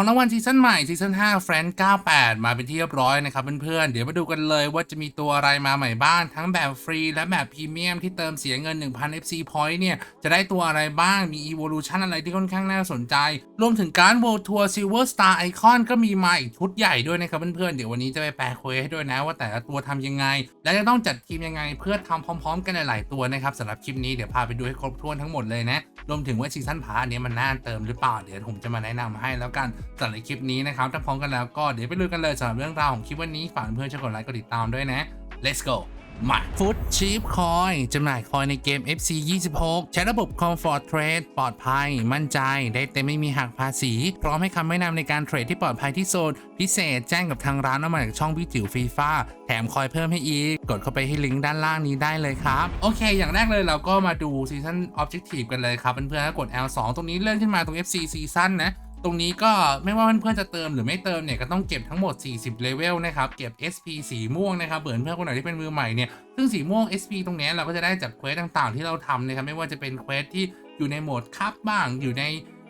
ของรางวัลซีซั่นใหม่ซีซั่น5 f r i e n d 98 มาเป็นที่เรียบร้อยนะครับเพื่อนๆ เดี๋ยวมาดูกันเลยว่าจะมีตัวอะไรมาใหม่บ้าง ทั้งแบบฟรีและแบบพรีเมียมที่เติมเสียเงิน 1,000 FC Point เนี่ย จะได้ตัวอะไรบ้าง มี Evolution อะไรที่ค่อนข้างน่าสนใจ รวมถึงการ World Tour Silver Star Icon ก็มีมาอีกชุดใหญ่ด้วยนะครับเพื่อนๆ เดี๋ยววันนี้จะไปแปลเควสให้ด้วยนะว่าแต่ละตัวทำยังไง และจะต้องจัดทีมยังไงเพื่อทำพร้อม ๆ กันหลายๆตัวนะครับสำหรับคลิปนี้เดี๋ยวพาไปดูให้ครบถ้วนทั้งหมดเลยนะรวมถึงว่าซีซั่นพาร์ทนี้มันน่าเติมหรือเปล่าเดี๋ยวผมจะมาแนะนำให้แล้วกันสำหรับในคลิปนี้นะครับถ้าพร้อมกันแล้วก็เดี๋ยวไปลุยกันเลยสำหรับเรื่องราวของคลิปวันนี้ฝากเพื่อนๆช่วยกดไลค์กดติดตามด้วยนะ let's go มาฟุตชีพคอยจำหน่ายคอยในเกม FC 26 ใช้ระบบ Comfort Trade ปลอดภัย มั่นใจ ได้เต็มไม่มีหักภาษี พร้อมให้คำแนะนำในการเทรดที่ปลอดภัยที่สุดพิเศษแจ้งกับทางร้านเอามาจากช่องพี่จิ๋วฟีฟ่าแถมคอยเพิ่มให้อีก กดเข้าไปที่ลิงก์ด้านล่างนี้ได้เลยครับ โอเค อย่างแรกเลยเราก็มาดูซีซัน Objective กันเลยครับเพื่อนๆถ้กด L2 ตรงนี้เลื่อนขึ้นมาตรง FC ซีซันนะ ตรงนี้ก็ไม่ว่าเพื่อนๆจะเติมหรือไม่เติมเนี่ยก็ต้องเก็บทั้งหมด 40 เลเวลนะครับ เก็บ SP สีม่วงนะครับเผื่อเพื่อนคนไหนที่เป็นมือใหม่เนี่ย ซึ่งสีม่วง SP ตรงเนี้ยเราก็จะได้จากเควสต่างๆ ที่เราทำนะครับ ไม่ว่าจะเป็นเควสที่อยู่ในโหมดคับบ้าง อยู่ใน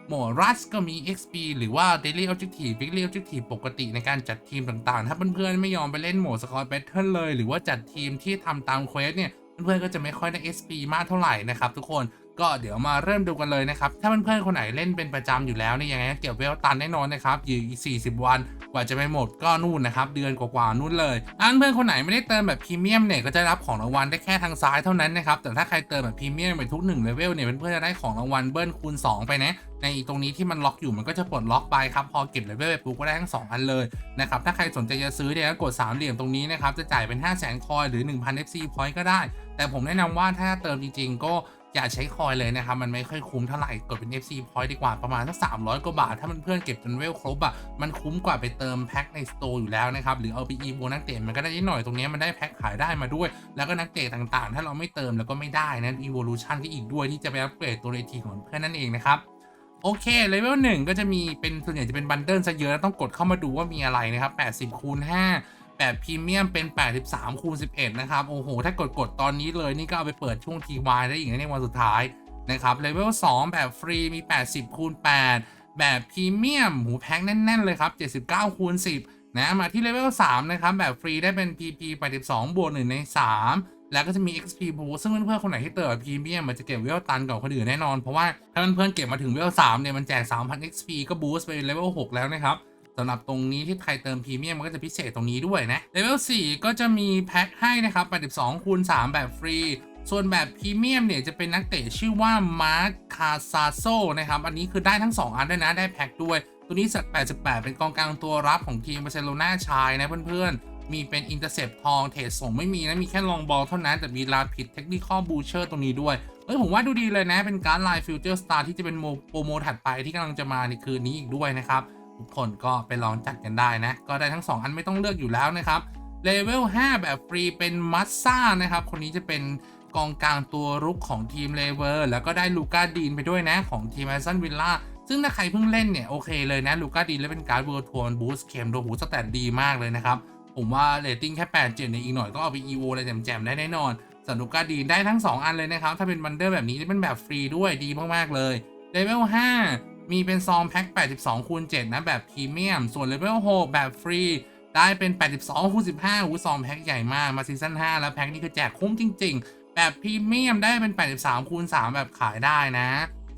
โหมดรัสก็มี XP หรือว่า Daily Objective Weekly Objective ปกติในการจัดทีมต่างๆ ถ้าเพื่อนๆไม่ยอมไปเล่นโหมด Squad Battle เลย หรือว่าจัดทีมที่ทำตามเควสเนี่ย เพื่อนๆก็จะไม่ค่อยได้ SP มากเท่าไหร่นะครับทุกคน ก็เดี๋ยวมาเริ่มดูกันเลยนะครับ ถ้าเพื่อนๆคนไหนเล่นเป็นประจำอยู่แล้วเนี่ยยังไงเก็บเวลตันแน่นอนนะครับอยู่อีก 40 วัน กว่าจะไปหมดก็นู่นนะครับ เดือนกว่าๆนู่นเลยอันเพื่อนคนไหนไม่ได้เติมแบบพรีเมียมเนี่ยก็จะรับของรางวัลได้แค่ทางซ้ายเท่านั้นนะครับ แต่ถ้าใครเติมแบบพรีเมียมไปทุก1เลเวลเนี่ยเพื่อนๆจะได้ของรางวัลเบิ้ลคูณ 2 ไปนะในตรงนี้ที่มันล็อกอยู่มันก็จะปลดล็อกไปครับพอเก็บเลเวลไปปุ๊บก็ได้ทั้ง 2 อันเลยนะครับถ้าใครสนใจจะซื้อเนี่ยก็กดสามเหลี่ยมตรงนี้นะครับจะจ่ายเป็น 5 0 0 0 0 0คอยหรือ 1,000 FC point ก็ได้ แต่ผมแนะนำว่าถ้าเติมจริงๆ ก็ อย่าใช้คอยเลยนะครับ มันไม่ค่อยคุ้มเท่าไหร่กดเป็น FC point ดีกว่าประมาณสัก300 กว่าบาท ถ้ามันเพื่อนเก็บจนเวลครบอะมันคุ้มกว่าไปเติมแพ็คในสโตร์อยู่แล้วนะครับ หรือเอาไปอีโวนักเตะมันก็ได้นิดหน่อยตรงนี้มันได้แพ็คขายได้มาด้วย แล้วก็นักเตะต่างๆ ถ้าเราไม่เติมแล้วก็ไม่ได้นะ evolution ที่อีกด้วยที่จะไปอัปเกรดตัวในทีของเพื่อนนั่นเองนะครับโอเค เลเวลหนึ่งก็จะมีเป็นส่วนใหญ่จะเป็นบันเดิลซะเยอะแล้วต้องกดเข้ามาดูว่ามีอะไรนะครับ 80คูณ5 แบบพรีเมียมเป็น 83คูณ11 นะครับ โอ้โห ถ้ากดกดตอนนี้เลยนี่ก็เอาไปเปิดช่วงทีวายได้อีกในวันสุดท้ายนะครับเลเวล2แบบฟรีมี 80คูณ8แบบพรีเมียมหูแพ็คแน่น ๆ เลยครับ 79คูณ10 นะ มาที่เลเวล3นะครับ แบบฟรีได้เป็น PP 82บวก1ใน 3แล้วก็จะมี XP boost ซึ่งเพื่อนๆคนไหนที่เติมพรีเมียมมันจะเก็บเวลตันกว่าคนอื่นแน่นอน เพราะว่าถ้าเพื่อนๆเก็บมาถึงเวล3เนี่ย มันแจก 3,000 XP ก็บูสต์ไปเลเวล6แล้วนะครับ สำหรับตรงนี้ที่ใครเติมพรีเมียมมันก็จะพิเศษตรงนี้ด้วยนะเลเวล4ก็จะมีแพ็คให้นะครับ82คูณ3แบบฟรี ส่วนแบบพรีเมียมเนี่ยจะเป็นนักเตะชื่อว่ามาร์คคาซาโซนะครับ อันนี้คือได้ทั้ง 2 อันด้วยนะ ได้แพ็คด้วย ตัวนี้สัตว์88 เป็นกองกลางตัวรับของทีมบาร์เซโลนาชายนะเพื่อนๆ มีเป็นอินเตอร์เซปทองเทรดส่งไม่มีนะ มีแค่ลองบอลเท่านั้น แต่มีลาผิดเทคนิคอบูเชอร์ตรงนี้ด้วยเอ้ยผมว่าดูดีเลยนะ เป็นการ์ดไลน์ฟิวเจอร์สตาร์ที่จะเป็นโมโปรโมถัดไปที่กำลังจะมาในคืนนี้อีกด้วยนะครับ ทุกคนก็ไปลองจัดกันได้นะ ก็ได้ทั้ง 2 อันไม่ต้องเลือกอยู่แล้วนะครับเลเวล5 แบบฟรีเป็นมัสซ่านะครับ คนนี้จะเป็นกองกลางตัวรุกของทีมเลเวอร์แล้วก็ได้ลูก้าดีนไปด้วยนะ ของทีมแอสตันวิลล่าซึ่งถ้าใครเพิ่งเล่นเนี่ย โอเคเลยนะ ลูก้าดีนแล้วเป็นการ์ดเวิร์ทัวร์บูสเคมโดหูสแตทดีมากเลยนะครับ ผมว่าเรตติ้งแค่ 8 7เนี่ยอีกหน่อยก็เอาไป EVO อะไรแจมๆได้แน่นอนสำหรับลูก้าดีนได้ทั้ง 2 อันเลยนะครับ ถ้าเป็นบันเดอร์แบบนี้จะเป็นแบบฟรีด้วยดีมากๆเลยเลเวล5 มีเป็นซองแพ็ค 82คูณ7นะ แบบพรีเมียม ส่วนเลเวล6แบบฟรี ได้เป็น 82คูณ15หูซองแพ็คใหญ่มาก มาซีซั่น5แล้วแพ็คนี้คือแจกคุ้มจริง ๆ แบบพรีเมียมได้เป็น 83คูณ3แบบขายได้นะ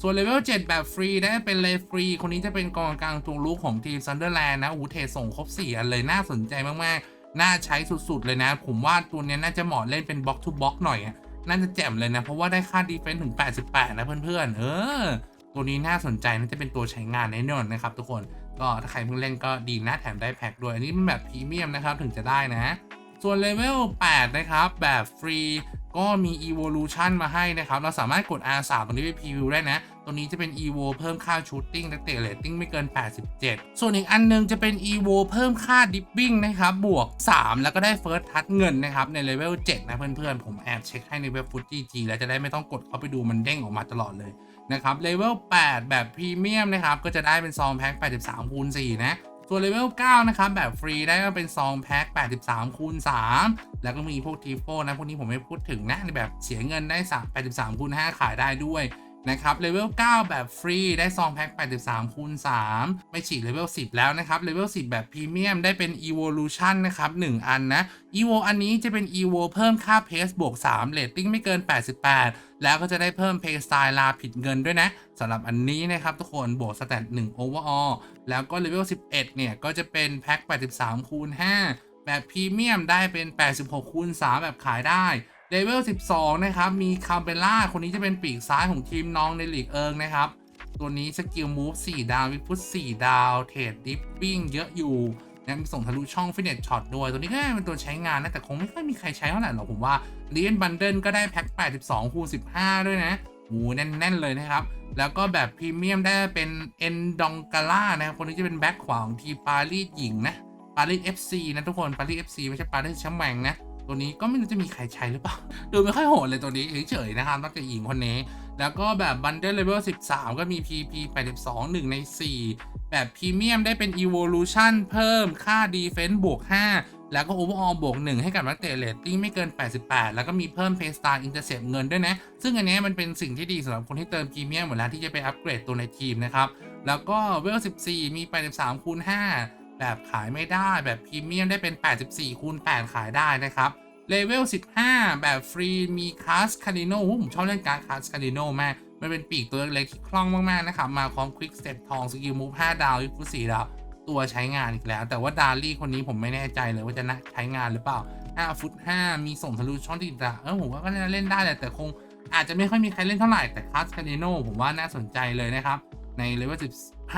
ส่วนเลเวล7แบบฟรีได้เป็นเลฟรี คนนี้จะเป็นกองกลางตัวลูกของทีมซันเดอร์แลนด์นะอูเทส่งครบ4อันเลยน่าสนใจมากๆ น่าใช้สุดๆเลยนะ ผมว่าตัวนี้น่าจะเหมาะเล่นเป็นบล็อกทูบล็อกหน่อยน่าจะแจ่มเลยนะ เพราะว่าได้ค่าดีเฟนส์ถึง 88 นะเพื่อนๆ เออ ตัวนี้น่าสนใจน่าจะเป็นตัวใช้งานแน่นอนนะครับทุกคนก็ถ้าใครเพิ่งเล่นก็ดีนะแถมได้แพ็คด้วย อันนี้เป็นแบบพรีเมียมนะครับถึงจะได้นะ ส่วนเลเวล 8 นะครับ แบบฟรีก็มี evolution มาให้นะครับ เราสามารถกด R3 ตรงนี้ไปพรีวิวได้นะ ตัวนี้จะเป็น evo เพิ่มค่าชูตติ้งนักเตะเรตติ้งไม่เกิน 87 ส่วนอีกอันนึงจะเป็น evo เพิ่มค่าดิปปิ้งนะครับ บวก 3 แล้วก็ได้ first touch เงินนะครับ ในเลเวล 7 นะเพื่อนๆ ผมแอบเช็คให้ในเว็บฟุตจีจีแล้วจะได้ไม่ต้องกดเข้าไปดูมันเด้งออกมาตลอดเลย นะครับเลเวล8 แบบพรีเมียมนะครับก็จะได้เป็นซองแพ็ค83คูณ4นะส่วนเลเวล9นะครับแบบฟรีได้ก็เป็นซองแพ็ค83คูณ3แล้วก็มีพวกทีโฟนะพวกนี้ผมไม่พูดถึงนะในแบบเสียเงินได้3 83คูณ5ขายได้ด้วย นะครับเลเวล9แบบฟรี ได้ซองแพ็ค 83คูณ3ไม่ฉีกเลเวล10 แล้วนะครับเลเวล10 แบบพรีเมียมได้เป็น Evolution นะครับ 1 อันนะ Evo อันนี้จะเป็น Evo เพิ่มค่าเพสบวก3เรตติ้งไม่เกิน 88 แล้วก็จะได้เพิ่มเพสไตล์ลาผิดเงินด้วยนะสำหรับอันนี้นะครับทุกคนบวกสแตท1 overall แล้วก็เลเวล11 เนี่ย ก็จะเป็นแพ็ค 83คูณ5แบบพรีเมียมได้เป็น 86คูณ3แบบขายได้ เลเวล 12 นะครับ มีคาเบล่า คนนี้จะเป็นปีกซ้ายของทีมน้องในลีกเอิงนะครับ ตัวนี้สกิลมูฟ4ดาว วิพุท4ดาว เทรดดิฟปิ้งเยอะอยู่นะมีส่งทะลุช่องฟิตเนสช็อตด้วย ตัวนี้ก็เป็นตัวใช้งานนะ แต่คงไม่ค่อยมีใครใช้เท่าไหร่หรอกผมว่าเลียนบันเดิลก็ได้แพ็ค 82 คูณ 15 ด้วยนะโอ้แน่น ๆ เลยนะครับ แล้วก็แบบพรีเมียมได้เป็นเอนดองกาล่านะครับ คนนี้จะเป็นแบ็คขวาของทีมปารีสหญิงนะ ปารีส FC นะทุกคน ปารีส FC ไม่ใช่ปารีสแชมแมงนะ ตัวนี้ก็ไม่รู้จะมีใครใช้หรือเปล่า ดูไม่ค่อยโหดเลยตัวนี้เฉยๆนะครับนอกจากหญิงคนนี้ แล้วก็แบบบันเดิลเลเวล13 ก็มี PP 82 1 ใน 4 แบบพรีเมียมได้เป็น Evolution เพิ่มค่า Defense บวก 5 แล้วก็ Overall บวก 1 ให้กับนักเตะเรตติ้งไม่เกิน 88 แล้วก็มีเพิ่ม p a y s t a r Intercept เงินด้วยนะ ซึ่งอันนี้มันเป็นสิ่งที่ดีสำหรับคนที่เติมพรีเมียมหมดแล้วที่จะไปอัปเกรดตัวในทีมนะครับแล้วก็เวล14 มี83คูณ5 แบบขายไม่ได้แบบพรีเมียมได้เป็น 84คูณ8ขายได้นะครับเลเวล 15 แบบฟรีมีคาสคาริโนผมชอบเล่นการ์ดคาสคาริโนมาก มันเป็นปีกตัวเล็กที่คล่องมาก ๆ นะครับ มาพร้อมควิกสเต็ปทองสกิลมูฟ5ดาววิฟุ4ดาว ตัวใช้งานอีกแล้ว แต่ว่าดารี่คนนี้ผมไม่แน่ใจเลยว่าจะนะใช้งานหรือเปล่า 5 ฟุต 5 มีส่งทะลุช่องติดอะเออผมว่าก็น่าเล่นได้แหละแต่คงอาจจะไม่ค่อยมีใครเล่นเท่าไหร่แต่คาสคาริโนผมว่าน่าสนใจเลยนะครับ ในเลเวล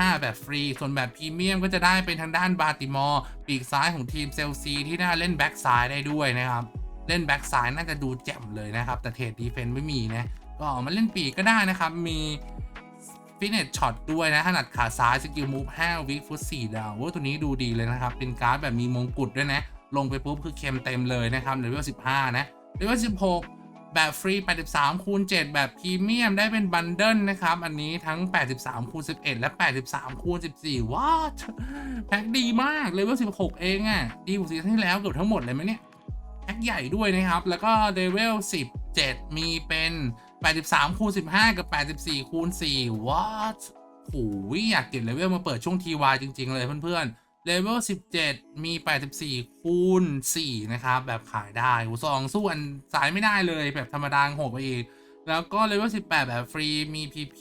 5 แบบฟรี ส่วนแบบพรีเมียมก็จะได้เป็นทางด้านบาติมอร์ปีกซ้ายของทีมเซลซีที่น่าเล่นแบ็กซ้ายได้ด้วยนะครับ เล่นแบ็กซ้ายน่าจะดูแจ่มเลยนะครับ แต่เทรดดีเฟนต์ไม่มีนะ ก็เอามาเล่นปีกก็ได้นะครับ มีฟิตเนสช็อตด้วยนะถนัดขาซ้ายสกิลมูฟ5วิฟุต4ดาวโอ้ตัวนี้ดูดีเลยนะครับ เป็นการ์ดแบบมีมงกุฎด้วยนะ ลงไปปุ๊บคือเค็มเต็มเลยนะครับเลเวล15 นะเลเวล16 แบบฟรี 83 คูณ 7 แบบพรีเมียมได้เป็นบันเดิลนะครับ อันนี้ทั้ง 83 คูณ 11 และ 83 คูณ 14 ว้าวแพ็คดีมาก เลเวล 16 เองอะ่ะ ดีกว่าซีซั่นที่แล้วเกือบทั้งหมดเลยไหมเนี่ย แพ็คใหญ่ด้วยนะครับ แล้วก็เลเวล 17 มีเป็น 83 คูณ 15 กับ 84 คูณ 4 ว้าวโอ้ยอยากเก็บเลเวลมาเปิดช่วงทีวาจริง ๆ เลยเพื่อนๆ เลเวล17 มี 84 คูณ 4 นะครับ แบบขายได้โอ้สองสู้อันสายไม่ได้เลยแบบธรรมดาโหดไปอีก แล้วก็เลเวล18 แบบฟรี มี PP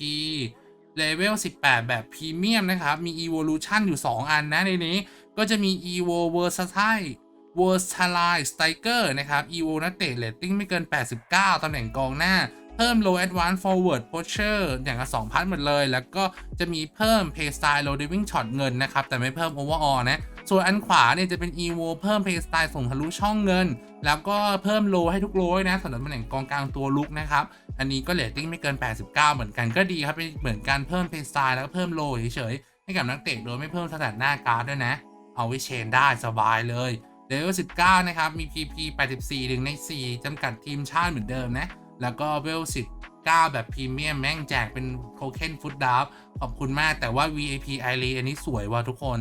เลเวล18 แบบพรีเมียมนะครับ มี Evolution อยู่ 2 อันนะ ในนี้ก็จะมี Evo Versatile v e r s a t i l e Striker นะครับ Evo นักเตะเรตติ้งไม่เกิน 89 ตำแหน่งกองหน้า เพิ่ม Low Advance Forward Posture อย่างละ2พัทหมดเลย แล้วก็จะมีเพิ่ม Play Style Low Diving Shot เงินนะครับ แต่ไม่เพิ่ม Overall นะ ส่วนอันขวาเนี่ยจะเป็น Evo เพิ่ม Play Style ส่งทะลุช่องเงิน แล้วก็เพิ่มโลให้ทุกโลนะสำหรับตำแหน่งกองกลางตัวลุกนะครับ อันนี้ก็เรตติ้งไม่เกิน 89 เหมือนกันก็ดีครับเป็นเหมือนการเพิ่ม Play Style แล้วก็เพิ่มโลเฉยๆให้กับนักเตะโดยไม่เพิ่มสถานะการ์ดด้วยนะ เอาไว้เชนได้สบายเลยเลเวล19 นะครับ มี PP 84ถึงใน 4 จำกัดทีมชาติเหมือนเดิมนะ แล้วก็เวล19แบบพรีเมียมแม่งแจกเป็นโทเค็นฟุตดับขอบคุณมากแต่ว่า VIP i r e อันนี้สวยว่ะทุกคน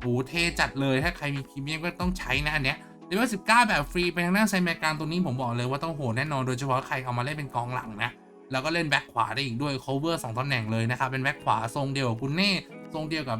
โอ้เท่จัดเลยถ้าใครมีพรีเมียมก็ต้องใช้นะอันเนี้ยเลเวล19แบบฟรีเป็นทางด้านไซแมการตัวนี้ผมบอกเลยว่าต้องโหดแน่นอนโดยเฉพาะใครเอามาเล่นเป็นกองหลังนะ แล้วก็เล่นแบ็คขวาได้อีกด้วย cover 2ตำแหน่งเลยนะครับ เป็นแบ็คขวาทรงเดียวกับคุณเน่ทรงเดียวกับ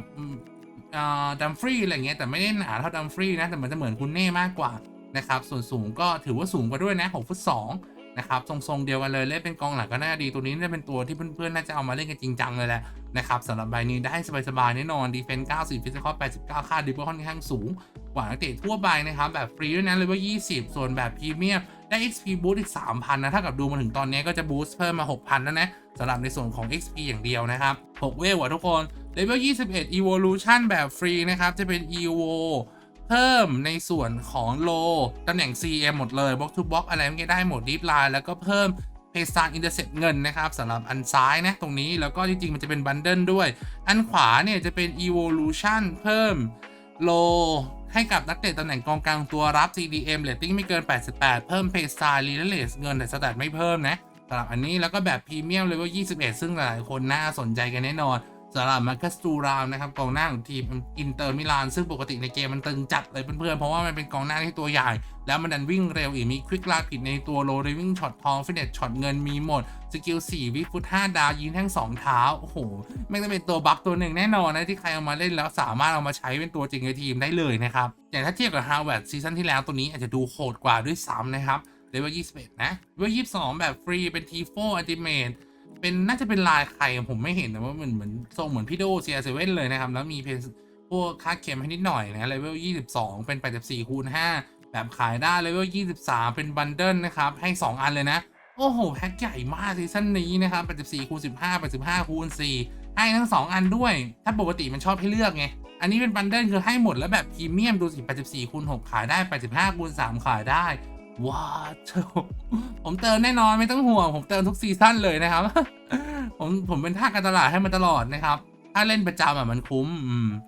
ดัมฟรีอะไรเงี้ยแต่ไม่ได้หนาเท่าดัมฟรีนะแต่มันจะเหมือนคุณเน่มากกว่านะครับส่วนสูงก็ถือว่าสูงกว่าด้วยนะ6ฟุต2 นะครับทรงๆเดียวกันเลยเล่นเป็นกองหลังก็น่าดีตัวนี้น่าเป็นตัวที่เพื่อนๆน่าจะเอามาเล่นกันจริงจังเลยแหละนะครับสำหรับใบนี้ได้สบายๆแน่นอนดีเฟนส์94ฟิสิกอล89 ค่าดิฟก็ค่อนข้างสูงกว่านักเตะทั่วไปนะครับ แบบฟรีด้วยนะเลเวล20 ส่วนแบบพรีเมียมได้ XP boost อีก 3,000 นะ ถ้ากับดูมาถึงตอนนี้ก็จะบูสต์เพิ่มมา 6,000 แล้วนะสำหรับในส่วนของ XP อย่างเดียวนะครับ 6 เวลว่ะทุกคนเลเวล21 Evolution แบบฟรีนะครับ จะเป็น Evo เพิ่มในส่วนของโลตำแหน่ง CM หมดเลย Box to Box อกอะไรไม่ได้หมด Deep Line แล้วก็เพิ่มเพสตาร์อินเตอร์เซ็ตเงินนะครับสำหรับอันซ้ายนะตรงนี้แล้วก็จริง ๆ มันจะเป็นบันเดิลด้วย อันขวาเนี่ยจะเป็น Evolution เพิ่มโลให้กับนักเตะตำแหน่งกองกลางตัวรับ CDM เรตติ้งไม่เกิน 88 เพิ่ม p a y s t y l e r a t e เงินแต่สแตทไม่เพิ่มนะสำหรับอันนี้แล้วก็แบบพรีเมียมเลเวล21 ซึ่งหลายคนน่าสนใจกันแน่นอน สำหรับมาคัสตูรามนะครับกองหน้าของทีมอินเตอร์มิลานซึ่งปกติในเกมมันตึงจัดเลยเพื่อนๆเพราะว่ามันเป็นกองหน้าที่ตัวใหญ่ แล้วมันดันวิ่งเร็วอีกมีควิกลาผิดในตัวโลดวิ่งช็อตทองฟินเนตช็อตเงินมีหมด สกิล 4 วิฟุต5ดาวยิงทั้ง 2 เท้า โอ้โหแม่งจะเป็นตัวบัฟตัวหนึ่งแน่นอนนะที่ใครเอามาเล่นแล้วสามารถเอามาใช้เป็นตัวจริงในทีมได้เลยนะครับอย่างถ้าเทียบกับฮาวเวิร์ดซีซั่นที่แล้วตัวนี้อาจจะดูโหดกว่าด้วยซ้ำนะครับเลเวล21 นะเลเวล22 แบบฟรีเป็น T4 Ultimate เป็นน่าจะเป็นลายใครผมไม่เห็นแต่ว่ามันเหมือนทรงเหมือนพี่โดเซียเซเว่นเลยนะครับ แล้วมีเพนพวกค่าเข็มให้นิดหน่อยนะเลเวล 22 เป็น 84คูณ5แบบขายได้เลเวล 23 เป็นบันเดิลนะครับ ให้ 2 อันเลยนะ โอ้โห แพ็คใหญ่มากซีซั่นนี้นะครับ 84คูณ15 85คูณ4ให้ทั้ง 2 อันด้วย ถ้าปกติมันชอบให้เลือกไง อันนี้เป็นบันเดิลคือให้หมดแล้วแบบพรีเมียมดูสิ84คูณ6ขายได้ 85คูณ3ขายได้ ว้าวเจ้าผมเติมแน่นอนไม่ต้องห่วง ผมเติมทุกซีซั่นเลยนะครับ ผมผมเป็นท่าการตลาดให้มันตลอดนะครับ ถ้าเล่นประจำอะมันคุ้ม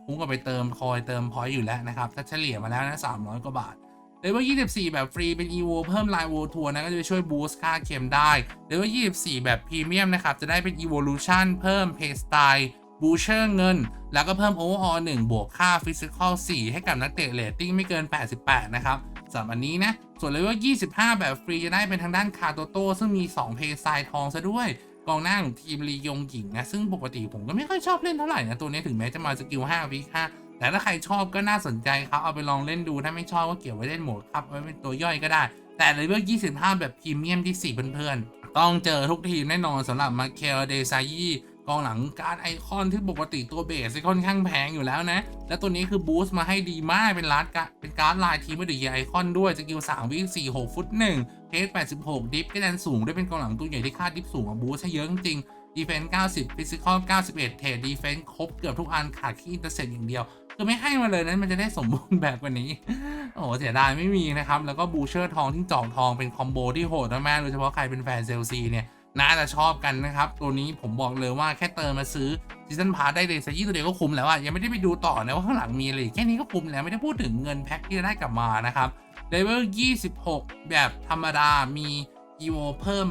คุ้มกับไปเติมคอยเติมพอยอยู่แล้วนะครับ ถ้าเฉลี่ยมาแล้วนะ300กว่าบาทเลเวล24 แบบฟรีเป็น EVO เพิ่มลาย World Tour นะก็จะช่วยบูสต์ค่าเข็มได้เลเวล24 แบบพรีเมียมนะครับ จะได้เป็น Evolution เพิ่ม Pay Style บูเชอร์เงิน แล้วก็เพิ่ม Overall 1 บวกค่า Physical 4 ให้กับนักเตะเรตติ้งไม่เกิน 88 นะครับ สำหรับอันนี้นะ ส่วนเลเวล25 แบบฟรีจะได้เป็นทางด้านคาโตโต้ซึ่งมี 2 เพย์ไซทองซะด้วยกองหน้าของทีมลียงหญิงนะ ซึ่งปกติผมก็ไม่ค่อยชอบเล่นเท่าไหร่นะ ตัวนี้ถึงแม้จะมาสกิล5วิ5แต่ถ้าใครชอบก็น่าสนใจครับ เอาไปลองเล่นดูถ้าไม่ชอบก็เก็บไว้เล่นโหมดครับไว้เป็นตัวย่อยก็ได้ แต่เลเวล25 แบบพรีเมียมที่4เพื่อนๆต้องเจอทุกทีมแน่นอนสำหรับมาเคลเดซายี กองหลังการไอคอนที่ปกติตัวเบสค่อนข้างแพงอยู่แล้วนะ แล้วตัวนี้คือบูสต์มาให้ดีมากเป็นลาร์ดเป็นการ์ดลายทีมไม่ได้ยไอคอนด้วยสกิล3วิ4 6 ฟุต1เพส86 ดิฟก็ดันสูง ด้วยเป็นกองหลังตัวใหญ่ที่ค่าดิฟสูงบูสต์ให้เยอะจริงดีเฟนส์90ฟิสิกอล91 เทรดดีเฟนส์ครบเกือบทุกอันขาดแค่อินเตอร์เซ็ตอย่างเดียวคือไม่ให้มาเลยนั้นมันจะได้สมบูรณ์แบบกว่านี้ โอ้เสียดายไม่มีนะครับ แล้วก็บูเชอร์ทองที่จอกทองเป็นคอมโบที่โหดมากๆโดยเฉพาะใครเป็นแฟนเซลซีเนี่ย น่าจะชอบกันนะครับ ตัวนี้ผมบอกเลยว่าแค่เติมมาซื้อซีซันพาร์ได้เลยซะยี่ตัวเดียวก็คุ้มแล้วอะยังไม่ได้ไปดูต่อนะว่าข้างหลังมีอะไรแค่นี้ก็คุ้มแล้วไม่ได้พูดถึงเงินแพ็คที่จะได้กลับมานะครับเลเวล 26 แบบธรรมดามีอีโวเพิ่ม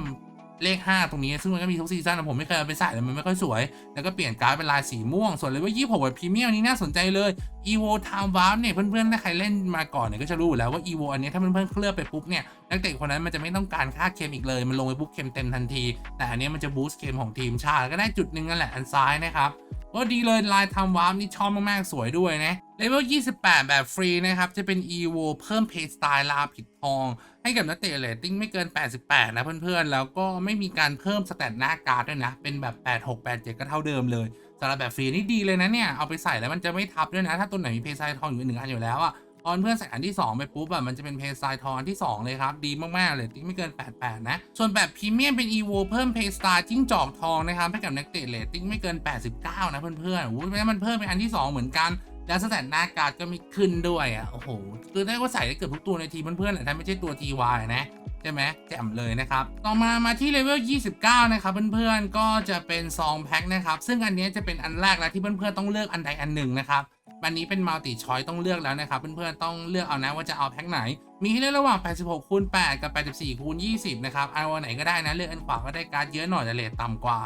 เลข 5 ตรงนี้ ซึ่งมันก็มีทุกซีซั่นนะผมไม่เคยเอาไปใส่เลยมันไม่ค่อยสวย แล้วก็เปลี่ยนการ์ดเป็นลายสีม่วง ส่วนเลเวล26แบบพรีเมียมนี้น่าสนใจเลย evo time warp เนี่ยเพื่อนๆถ้าใครเล่นมาก่อนเนี่ยก็จะรู้แล้วว่า evo อันนี้ถ้าเพื่อนๆเคลือบไปปุ๊บเนี่ยนักเตะคนนั้นมันจะไม่ต้องการค่าเคมอีกเลย มันลงไปปุ๊บเคมเต็มทันที แต่อันนี้มันจะบูสต์เคมของทีมชาติก็ได้จุดหนึ่งนั่นแหละอันซ้ายนะครับก็ดีเลยลายทำวาร์ปนี่ชอบมากๆ สวยด้วยนะเลเวล28 แบบฟรีนะครับ จะเป็น evo เพิ่มเพย์สไตล์ลาผิดทอง ให้กับนักเตะเรตติ้งไม่เกิน 88 นะเพื่อนๆ แล้วก็ไม่มีการเพิ่มสแตทหน้าการ์ดด้วยนะ เป็นแบบ 86 87 ก็เท่าเดิมเลยสำหรับแบบฟรีนี่ดีเลยนะเนี่ย เอาไปใส่แล้วมันจะไม่ทับด้วยนะ ถ้าตัวไหนมีเพย์ไซทองอยู่หนึ่งอันอยู่แล้วอะตอนเพื่อนใส่อันที่ 2 ไปปุ๊บอะมันจะเป็นเพย์ไซทองอันที่ 2 เลยครับ ดีมาก ๆ เลยติ้งไม่เกิน 88 นะ ส่วนแบบพรีเมียมเป็น EVO เพิ่มเพย์สไตล์จิ้งจอกทองนะครับ ให้กับนักเตะเรตติ้งไม่เกิน 89 นะเพื่อนๆโอ้โหแล้มันเพิ่มเป็นอันที่ 2 เหมือนกัน แล้วสแตทหน้าการ์ดก็มีขึ้นด้วยอะโอ้โหคือได้ว่าใส่ได้เกือบทุกตัวในทีมเพื่อนๆแหละถ้าไม่ใช่ตัว TY นะใช่ไหมแจ่มเลยนะครับ ต่อมามาที่เลเวล 29 นะครับเพื่อนๆ ก็จะเป็นซองแพ็คนะครับ ซึ่งอันนี้จะเป็นอันแรกแล้วที่เพื่อนๆ ต้องเลือกอันใดอันหนึ่งนะครับวันนี้เป็นมัลติชอยต้องเลือกแล้วนะครับ เพื่อนๆ ต้องเลือกเอานะว่าจะเอาแพ็คไหน มีให้เลือกระหว่าง 86คูณ8กับ 84คูณ20 นะครับเอาอันไหนก็ได้นะเลือกอันขวาก็ได้การ์ดเยอะหน่อยแต่เรทต่ำกว่า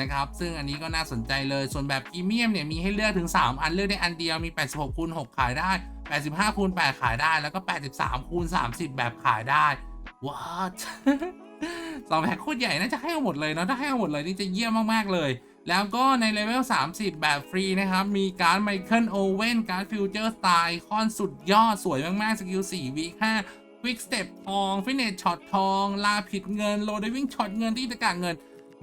นะครับ ซึ่งอันนี้ก็น่าสนใจเลย ส่วนแบบพรีเมียมเนี่ยมีให้เลือกถึง 3 อันเลือกได้อันเดียวมี 86คูณ6ขายได้ 85คูณ8ขายได้ แล้วก็ 83คูณ30 แบบขายได้ว้าสองแพ็คโคตรใหญ่น่าจะให้เอาหมดเลยเนาะถ้าให้เอาหมดเลยนี่จะเยี่ยมมากๆเลย แล้วก็ในเลเวล 30 แบบฟรีนะครับ มีการ์ดไมเคิลโอเว่นการ์ดฟิวเจอร์สไตล์คอนสุดยอดสวยมากๆ สกิล4วิ5ควิกสเต็ปทอง ฟินเนตช็อตทอง ลาผิดเงิน โลดวิ่งช็อตเงินที่ตะกาเงิน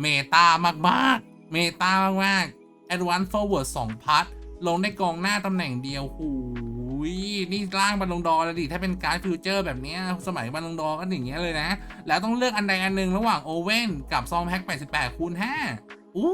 เมตามากๆ เมตามากๆ Advance Forward 2พัทลงได้กองหน้าตำแหน่งเดียวหูยนี่ร่างบัลลงดอร์แล้วดิ ถ้าเป็นการ์ดฟิวเจอร์แบบนี้สมัยบัลลงดอร์ก็อย่างเงี้ยเลยนะ แล้วต้องเลือกอันใดอันหนึ่งระหว่างโอเว่นกับซองแพ็ค88คูณ5อู้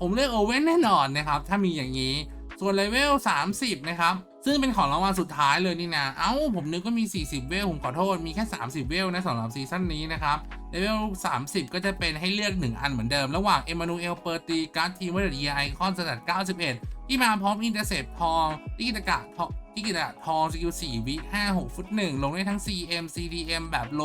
ผมเลือกโอเว่นแน่นอนนะครับ ถ้ามีอย่างนี้ ส่วนเลเวล 30 นะครับ ซึ่งเป็นของรางวัลสุดท้ายเลยนี่นะ เอ้า ผมนึกว่ามี 40 เวล ผมขอโทษ มีแค่ 30 เวลนะสำหรับซีซั่นนี้นะครับเลเวล 30 ก็จะเป็นให้เลือก 1 อันเหมือนเดิม ระหว่างเอมานูเอลเปอร์ตีการ์ดทีมเวอร์เดียไอคอนสแตท91 ที่มาพร้อมอินเตอร์เซปทองที่กิตกะทองที่กิตกะทองสกิล4วิ5 6 ฟุต 1 ลงได้ทั้ง CM CDM แบบโล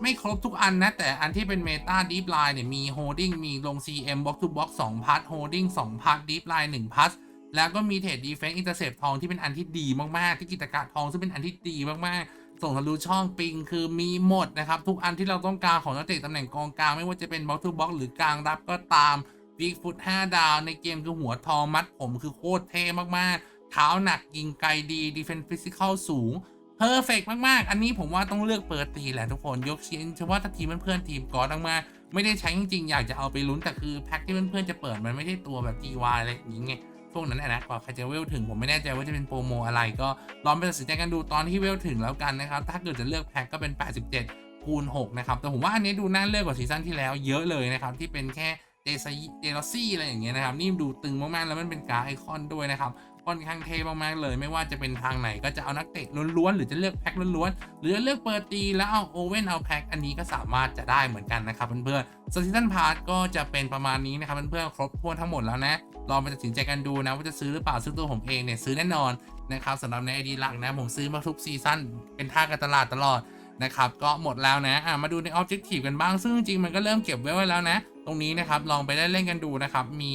ไม่ครบทุกอันนะ แต่อันที่เป็นเมตาดีฟไลน์เนี่ยมีโฮดดิ้งมีลง CM Box to Box 2พัทโฮดดิ้ง2พัทดีฟไลน์1พัท แล้วก็มีเทรดดีเฟนซ์อินเตอร์เซปทองที่เป็นอันที่ดีมาก ๆ ที่กิตกะทองซึ่งเป็นอันที่ดีมาก ๆ ส่งทะลุช่องปิงคือมีหมดนะครับ ทุกอันที่เราต้องการของนักเตะตำแหน่งกองกลาง ไม่ว่าจะเป็นบ็อกทูบ็อกหรือกลางรับก็ตามบิ๊กฟุต5ดาวในเกมคือหัวทองมัดผมคือโคตรเท่มาก ๆ เท้าหนักยิงไกลดีดีเฟนซ์ฟิสิกอลสูงเพอร์เฟกมาก ๆ อันนี้ผมว่าต้องเลือกเปิดตีแหละทุกคนยกเชียนเฉพาะถ้าทีมเพื่อนๆทีมกอดมากๆไม่ได้ใช้จริงๆอยากจะเอาไปลุ้นแต่คือแพ็คที่เพื่อนๆจะเปิดมันไม่ได้ตัวแบบ GY อะไรอย่างเงี้ย พวกนั้นนะนะกว่าใครจะเวลถึงผมไม่แน่ใจว่าจะเป็นโปรโมอะไร ก็ลองไปตัดสินใจกันดูตอนที่เวลถึงแล้วกันนะครับ ถ้าเกิดจะเลือกแพ็คก็เป็น 87 คูณ 6 นะครับ แต่ผมว่าอันนี้ดูน่าเลือกกว่าซีซั่นที่แล้วเยอะเลยนะครับ ที่เป็นแค่เดซเดลซี่อะไรอย่างเงี้ยนะครับ นี่ดูตึงมากๆ แล้วมันเป็นการไอคอนด้วยนะครับ ค่อนข้างเทมากๆเลย ไม่ว่าจะเป็นทางไหนก็จะเอานักเตะล้วนๆหรือจะเลือกแพ็คล้วนๆหรือจะเลือกเปิดตีแล้วเอาโอเว่นเอาแพ็คอันนี้ก็สามารถจะได้เหมือนกันนะครับเพื่อนๆซีซันพาร์ทก็จะเป็นประมาณนี้นะครับเพื่อนๆครบถ้วนทั้งหมดแล้วนะลองไปตัดสินใจกันดูนะว่าจะซื้อหรือเปล่าซึ่งตัวผมเองเนี่ยซื้อแน่นอนนะครับสำหรับในไอดีหลักนะผมซื้อมาทุกซีซั่นเป็นท่าการตลาดตลอดนะครับก็หมดแล้วนะะมาดูใน Objective กันบ้างซึ่งจริงๆมันก็เริ่มเก็บไว้ไว้แล้วนะ ตรงนี้นะครับลองไปได้เล่นกันดูนะครับมี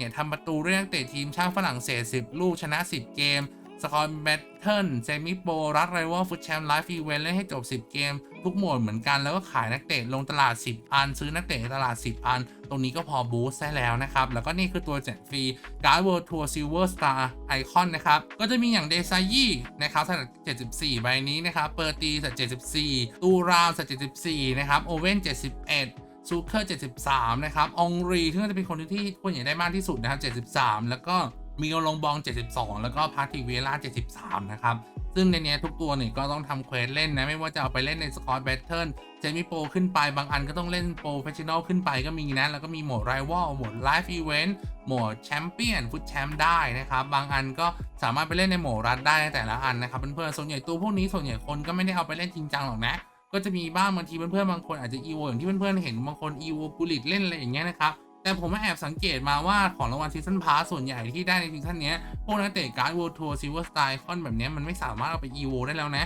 เนี่ยทำประตูเรื่องเตะทีมชาติฝรั่งเศส 10 ลูกชนะ 10 เกม สกอร์แบทเทิลเซมิโปรรัดไรวอลฟุตแชมป์ไลฟ์อีเวนต์เล่นให้จบ 10 เกม ทุกหมดเหมือนกันแล้วก็ขายนักเตะลงตลาด 10 อัน ซื้อนักเตะตลาด 10 อัน ตรงนี้ก็พอบูสต์ได้แล้วนะครับ แล้วก็นี่คือตัวแจกฟรีการ์ดเวิร์ทัวร์ซิลเวอร์สตาร์ไอคอนนะครับ ก็จะมีอย่างเดซายี่นะครับสัต74 ใบนี้นะครับเปอร์ตีสัต74 ตูราวสัต74 นะครับโอเว่น71 ซูเคอร์ 73 นะครับ องรีที่น่าจะเป็นคนที่คนใหญ่ได้มากที่สุดนะครับ 73 แล้วก็มีโอลงบอง 72 แล้วก็พาร์ติเวล่า 73 นะครับ ซึ่งในนี้ทุกตัวเนี่ยก็ต้องทำเควสเล่นนะ ไม่ว่าจะเอาไปเล่นในสกอตแบทเทิลเจมี่โปรขึ้นไป บางอันก็ต้องเล่นโปรเฟชชั่นอลขึ้นไปก็มีนะ แล้วก็มีโหมดไรว a ลโหมดไลฟ์อีเวนต์ โหมดแชมเปี้ยน ฟุตแชมป์ได้นะครับ บางอันก็สามารถไปเล่นในโหมดรัดได้แต่ละอันนะครับเพื่อนๆส่วนใหญ่ตัวพวกนี้ส่วนใหญ่คนก็ไม่ได้เอาไปเล่นจริงจังหรอกนะ ก็จะมีบ้างบางทีเพื่อนๆบางคนอาจจะอีโวอย่างที่เพื่อนๆเห็นบางคนอีโวบุลิตเล่นอะไรอย่างเงี้ยนะครับแต่ผมแอบสังเกตมาว่าของรางวัลซีซันพาสส่วนใหญ่ที่ได้ในซีซั่นนี้พวกนักเตะการ์ดวอลทัวร์ซิลเวอร์สไตล์คอนแบบนี้มันไม่สามารถเอาไปอีโวได้แล้วนะ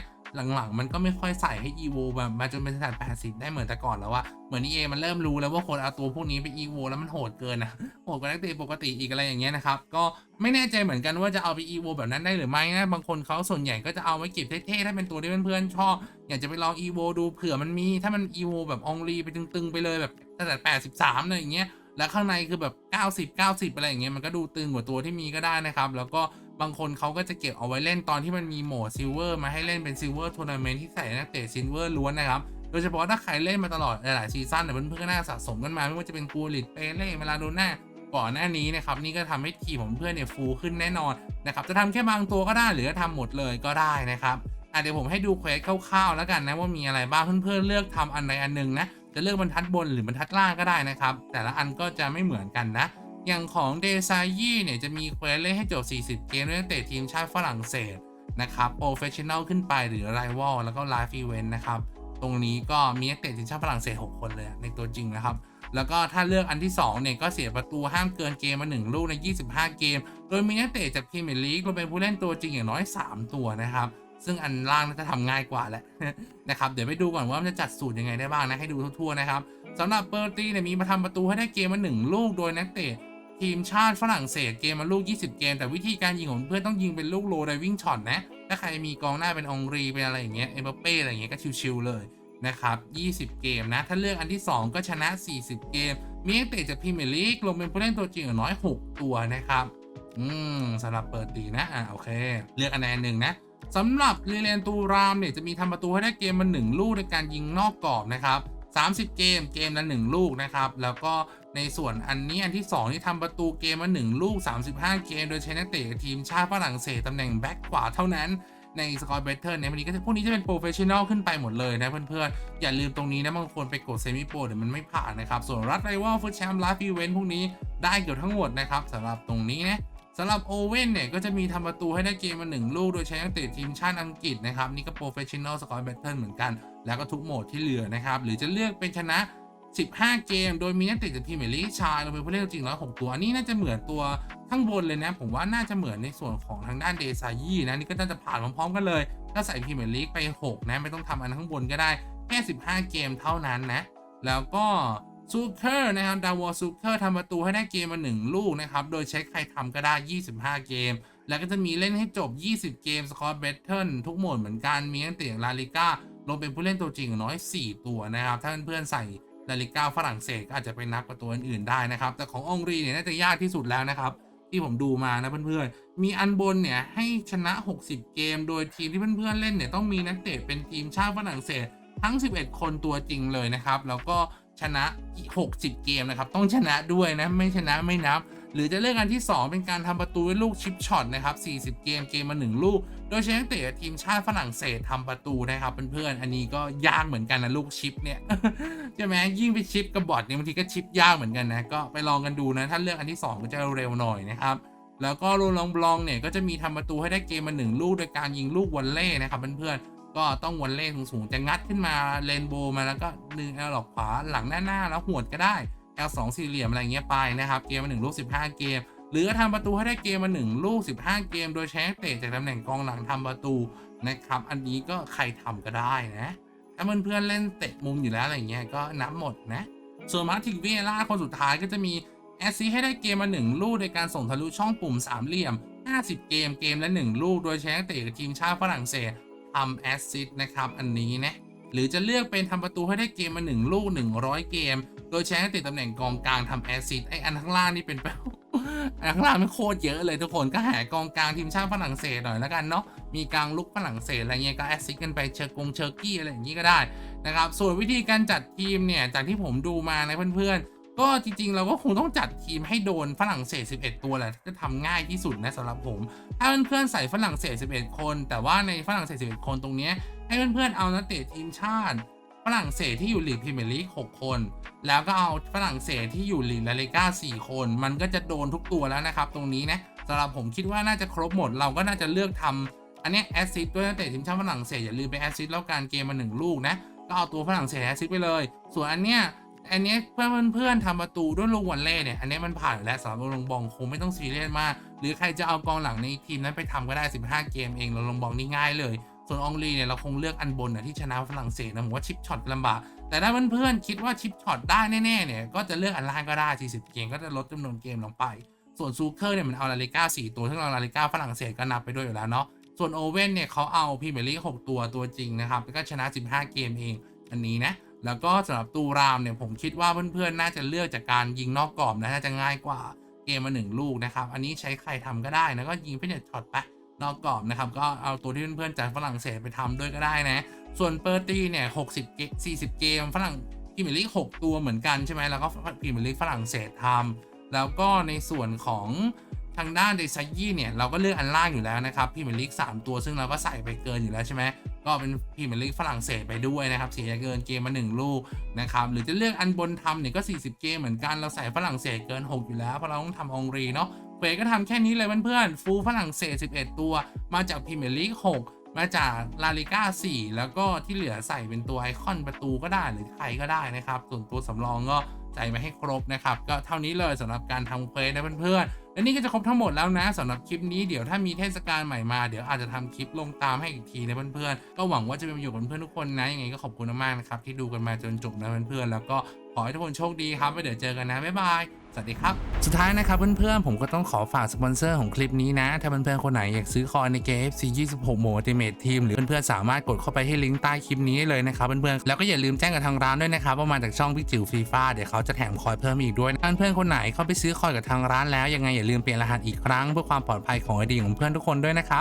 หลังๆ มันก็ไม่ค่อยใส่ให้ EVO แบบมาจนเป็นสถาน80ได้เหมือนแต่ก่อนแล้วว่าเหมือน EA มันเริ่มรู้แล้วว่าคนเอาตัวพวกนี้ไป EVO แล้วมันโหดเกินนะโหดกว่านักเตะปกติอีกอะไรอย่างเงี้ยนะครับก็ไม่แน่ใจเหมือนกันว่าจะเอาไป EVO แบบนั้นได้หรือไม่นะบางคนเขาส่วนใหญ่ก็จะเอาไว้เก็บเท่ๆถ้าเป็นตัวที่เพื่อนๆชอบอยากจะไปลอง EVO ดูเผื่อมันมี ถ้ามัน EVO แบบองรีไปตึงๆไปเลยแบบตั้งแต่83เลยอย่างเงี้ยแล้วข้างในคือแบบ 90 90 อะไรอย่างเงี้ยมันก็ดูตึงกว่าตัวที่มีก็ได้นะครับ แล้วก็ บางคนเขาก็จะเก็บเอาไว้เล่นตอนที่มันมีโหมดซิลเวอร์มาให้เล่นเป็นซิลเวอร์ทัวร์นาเมนต์ที่ใส่นักเตะซิลเวอร์ล้วนนะครับ โดยเฉพาะถ้าใครเล่นมาตลอดหลายซีซั่นเนี่ยเพื่อนๆก็น่าสะสมกันมา ไม่ว่าจะเป็นกูริตเปเล่เมลาโดน่าก่อนหน้านี้นะครับนี่ก็ทำให้ทีมของเพื่อนเนี่ยฟูขึ้นแน่นอนนะครับจะทำแค่บางตัวก็ได้หรือจะทำหมดเลยก็ได้นะครับอะเดี๋ยวผมให้ดูเควสคร่าวๆแล้วกันนะว่ามีอะไรบ้างเพื่อนๆเลือกทำอันใดอันหนึ่งนะจะเลือกบรรทัดบนหรือบรรทัดล่างก็ได้นะครับแต่ละอันก็จะไม่เหมือนกันนะ อย่างของเดซายี่เนี่ยจะมีเควสเล่นให้จบ 40 เกมด้วยนักเตะทีมชาติฝรั่งเศสนะครับโปรเฟชชั่น a ลขึ้นไปหรือไรว a ลแล้วก็ไลฟ์อีเวนต์นะครับ ตรงนี้ก็มีนักเตะทีมชาติฝรั่งเศส 6 คนเลยในตัวจริงนะครับ แล้วก็ถ้าเลือกอันที่ 2 เนี่ย ก็เสียประตูห้ามเกินเกมมา 1 ลูกใน 25 เกม โดยมีนักเตะจากพรีเมียร์ลีกรวมเป็นผู้เล่นตัวจริงอย่างน้อย 3 ตัวนะครับ ซึ่งอันล่างน่าจะทำง่ายกว่าแหละนะครับเดี๋ยวไปดูก่อนว่ามันจะจัดสูตรยังไงได้บ้างนะให้ดูทั่วๆนะครับสำหรับเปอร์ตี้เนี่ยมีมาทำประตูให้ได้เกมมา1ลูกโดยนักเตะ ทีมชาติฝรั่งเศสเกมมาลูก 20 เกม แต่วิธีการยิงของเพื่อนต้องยิงเป็นลูกโลไดวิ่งช็อตนะ ถ้าใครมีกองหน้าเป็นองรีเป็นอะไรอย่างเงี้ยเอ็มบัปเป้อะไรอย่างเงี้ยก็ชิวๆเลยนะครับ 20 เกมนะ ถ้าเลือกอันที่ 2 ก็ชนะ 40 เกม มีนักเตะจากพรีเมียร์ลีกลงเป็นผู้เล่นตัวจริงอย่างน้อย 6 ตัวนะครับ อืมสำหรับเปิดตีนะ อ่าโอเค เลือกอันใดอันหนึ่งนะสำหรับเรเลนตูรามเนี่ยจะมีทำประตูให้ได้เกมมา1ลูกในการยิงนอกกรอบนะครับ 30 เกมเกมละ1ลูกนะครับ แล้วก็ในส่วนอันนี้อันที่ 2 ที่ทำประตูเกมมา1ลูก 35 เกม โดยใช้นักเตะทีมชาติฝรั่งเศสตำแหน่งแบ็คขวาเท่านั้นในสกอร์เบเทอร์เนี่ยวันนี้ก็จะพวกนี้จะเป็นโปรเฟชชั่นอลขึ้นไปหมดเลยนะเพื่อนๆ อย่าลืมตรงนี้นะบางคนไปกดเซมิโปรเดี๋ยวมันไม่ผ่านนะครับ ส่วนรัดไรว a ลฟุตแชมป์ไลฟ์อีเวนพวกนี้ได้เกือบทั้งหมดนะครับสำหรับตรงนี้นะ สำหรับโอเว่นเนี่ย ก็จะมีทำประตูให้ได้เกมมาหนึ่งลูก โดยใช้นักเตะทีมชาติอังกฤษนะครับ นี่ก็โปรเฟชชั่นอลสกอร์แบทเทิลเหมือนกัน แล้วก็ทุกโหมดที่เหลือนะครับ หรือจะเลือกเป็นชนะ 15 เกม โดยมีนักเตะจากพรีเมียร์ลีกชายลงเป็นผู้เล่นตัวจริง106ตัว อันนี้น่าจะเหมือนตัวข้างบนเลยนะ ผมว่าน่าจะเหมือนในส่วนของทางด้านเดซายี่นะนี่ก็น่าจะผ่านพร้อมๆกันเลยถ้าใส่พรีเมียร์ลีกไป 6 นะ ไม่ต้องทำอันข้างบนก็ได้แค่ 15 เกมเท่านั้นนะ แล้วก็ ซูเคอร์นะครับดาวอซูเคอร์ทำประตูให้ได้เกมมา1ลูกนะครับ โดยใช้ใครทำก็ได้ 25 เกม แล้วก็จะมีเล่นให้จบ 20 เกมสกอร์เบทเทิลทุกโหมดเหมือนกัน มีนักเตะลาลิก้าลงเป็นผู้เล่นตัวจริงอย่างน้อย 4 ตัวนะครับ ถ้าเพื่อนๆใส่ลาลิก้าฝรั่งเศสก็อาจจะไปนับกับตัวอื่นๆได้นะครับ แต่ขององรีเนี่ยน่าจะยากที่สุดแล้วนะครับ ที่ผมดูมานะเพื่อนๆ มีอันบนเนี่ยให้ชนะ 60 เกม โดยทีมที่เพื่อนๆเล่นเนี่ยต้องมีนักเตะเป็นทีมชาติฝรั่งเศสทั้ง 11 คนตัวจริงเลยนะครับ แล้วก็ ชนะ60 เกมนะครับ ต้องชนะด้วยนะ ไม่ชนะไม่นับ หรือจะเลือกอันที่ 2 เป็นการทำประตูด้วยลูกชิปช็อตนะครับ40 เกมเกมมา1ลูก โดยใช้นักเตะทีมชาติฝรั่งเศสทำประตูนะครับเพื่อนๆอันนี้ก็ยากเหมือนกันนะลูกชิปเนี่ยใช่ไหมยิ่งไปชิปกับบอทเนี่ยบางทีก็ชิปยากเหมือนกันนะก็ไปลองกันดูนะถ้าเลือกอันที่ 2 ก็จะเร็วหน่อยนะครับแล้วก็โรลองบลองเนี่ยก็จะมีทำประตูให้ได้เกมมา1ลูกโดยการยิงลูกวอลเล่นะครับเพื่อนๆ ก็ต้องวอลเล่สูงๆจะงัดขึ้นมาเลนโบว์มาแล้วก็ดึงแอลหลอกขวาหลังหน้าๆแล้วหวดก็ได้ L2 สี่เหลี่ยมอะไรเงี้ยไปนะครับ เกมมา1ลูก15เกม หรือทำประตูให้ได้เกมมา1ลูก15เกม โดยใช้เตะจากตำแหน่งกองหลังทำประตูนะครับ อันนี้ก็ใครทำก็ได้นะถ้าเพื่อนๆเล่นเตะมุมอยู่แล้วอะไรเงี้ยก็นับหมดนะ ส่วนมาร์ติกเวล่าคนสุดท้ายก็จะมีแอสซิสต์ให้ได้เกมมา 1 ลูกโดยการส่งทะลุช่องปุ่มสามเหลี่ยม 50 เกมเกมละ 1 ลูก โดยใช้นักเตะกับทีมชาติฝรั่งเศส ทำแอสซิสต์นะครับ อันนี้นะ หรือจะเลือกเป็นทำประตูให้ได้เกมมา 1 ลูก 100 เกม โดยใช้นักเตะตำแหน่งกองกลางทำแอสซิสต์ไออันข้างล่างนี่เป็นอันข้างล่างมันโคตรเยอะเลยทุกคนก็หากองกลางทีมชาติฝรั่งเศสหน่อยแล้วกันเนาะมีกลางลุกฝรั่งเศสอะไรเงี้ยก็แอสซิสต์กันไปเชอร์กงเชอร์กี้อะไรอย่างงี้ก็ได้นะครับส่วนวิธีการจัดทีมเนี่ยจากที่ผมดูมานะเพื่อนๆ ก็จริงๆ เราก็คงต้องจัดทีมให้โดนฝรั่งเศส 11 ตัวแหละจะทำง่ายที่สุดนะสำหรับผม ถ้าเพื่อนๆใส่ฝรั่งเศส 11 คน แต่ว่าในฝรั่งเศส 11 คนตรงนี้ให้เพื่อนๆเอานักเตะทีมชาติ ฝรั่งเศสที่อยู่ลีกพรีเมียร์ลีก 6 คน แล้วก็เอาฝรั่งเศสที่อยู่ลีกลาลิก้า 4 คน มันก็จะโดนทุกตัวแล้วนะครับ ตรงนี้นะสำหรับผมคิดว่าน่าจะครบหมด เราก็น่าจะเลือกทำอันเนี้แอสซิสด้วยนักเตะทีมชาติฝรั่งเศสอย่าลืมไปแอสซิสแล้วการเกมมาหนึ่งลูกนะก็เอาตัวฝรั่งเศสแอสซิสไปเลย ส่วนอันเนี้ย อันนี้เพื่อนเพื่อนๆทำประตูด้วยลูกวอลเล่เนี่ย อันนี้มันผ่านแล้วสำหรับลงบองคงไม่ต้องซีเรียสมาก หรือใครจะเอากองหลังในทีมนั้นไปทำก็ได้ 15 เกมเองเราลงบองนี่ง่ายเลยส่วนอองลีเนี่ยเราคงเลือกอันบนนะที่ชนะฝรั่งเศสนะผมว่าชิปช็อตลำบาก แต่ถ้าเพื่อนๆคิดว่าชิปช็อตได้แน่ๆเนี่ยก็จะเลือกอันล่างก็ได้ 40 เกมก็จะลดจำนวนเกมลงไป ส่วนซูเคอร์เนี่ยมันเอาลาลิก้า4 ตัวซึ่งเราลาลิก้าฝรั่งเศสก็นับไปด้วยอยู่แล้วเนาะส่วนโอเว่นเนี่ยเขาเอาพรีเมียร์ลีก6ตัวตัวจริงนะครับแล้วก็ชนะ 15 เกมเองอันนี้นะ แล้วก็สำหรับตูรามเนี่ยผมคิดว่าเพื่อนๆน่าจะเลือกจากการยิงนอกกรอบนะน่าจะง่ายกว่าเกมมาหนึ่งลูกนะครับ อันนี้ใช้ใครทำก็ได้นะก็ยิงไปเนี่ยช็อตไปนอกกรอบนะครับ ก็เอาตัวที่เพื่อนๆจากฝรั่งเศสไปทำด้วยก็ได้นะ ส่วนเปอร์ตี้เนี่ย60เกม40เกมฝรั่งพรีเมียร์ลีก6ตัวเหมือนกันใช่ไหมแล้วก็พรีเมียร์ลีกฝรั่งเศสทำแล้วก็ในส่วนของ ทางด้านเดซายยี่เนี่ยเราก็เลือกอันล่างอยู่แล้วนะครับพรีเมียร์ลีก3ตัวซึ่งเราก็ใส่ไปเกินอยู่แล้วใช่ไหมก็เป็นพรีเมียร์ลีกฝรั่งเศสไปด้วยนะครับเสียเกินเกมมา 1 ลูกนะครับหรือจะเลือกอันบนทำเนี่ยก็ 40 เกมเหมือนกันเราใส่ฝรั่งเศสเกิน 6 อยู่แล้วเพราะเราต้องทำองรีเนาะเฟยก็ทำแค่นี้เลยเพื่อนๆฟูลฝรั่งเศส 11 ตัว มาจากพรีเมียร์ลีก6มาจากลาลิก้า4แล้วก็ที่เหลือใส่เป็นตัวไอคอนประตูก็ได้หรือใครก็ได้นะครับส่วนตัวสำรองก็ ใส่มาให้ครบนะครับ ก็เท่านี้เลยสำหรับการทำเควสนะเพื่อนๆและนี่ก็จะครบทั้งหมดแล้วนะสำหรับคลิปนี้เดี๋ยวถ้ามีเทศกาลใหม่มาเดี๋ยวอาจจะทำคลิปลงตามให้อีกทีนะเพื่อนๆก็หวังว่าจะเป็นประโยชน์กับเพื่อนทุกคนนะยังไงก็ขอบคุณมากๆนะครับที่ดูกันมาจนจบนะเพื่อนๆแล้วก็ ขอให้ทุกคนโชคดีครับไว้เดี๋ยวเจอกันนะ บ๊ายบาย สวัสดีครับ สุดท้ายนะครับเพื่อนๆ ผมก็ต้องขอฝากสปอนเซอร์ของคลิปนี้นะ ถ้าเพื่อนๆ คนไหนอยากซื้อคอยในเกม FC 26โหมด Ultimate Team หรือเพื่อนๆ สามารถกดเข้าไปที่ลิงก์ใต้คลิปนี้เลยนะครับเพื่อนๆ แล้วก็อย่าลืมแจ้งกับทางร้านด้วยนะครับว่ามาจากช่องพี่จิ๋วฟีฟ้าเดี๋ยวเขาจะแถมคอยเพิ่มอีกด้วยนะเพื่อนๆ คนไหนเข้าไปซื้อคอยกับทางร้านแล้วยังไงอย่าลืมเปลี่ยนรหัสอีกครั้งเพื่อความปลอดภัยของไอดีของเพื่อนทุกคนด้วยนะครับ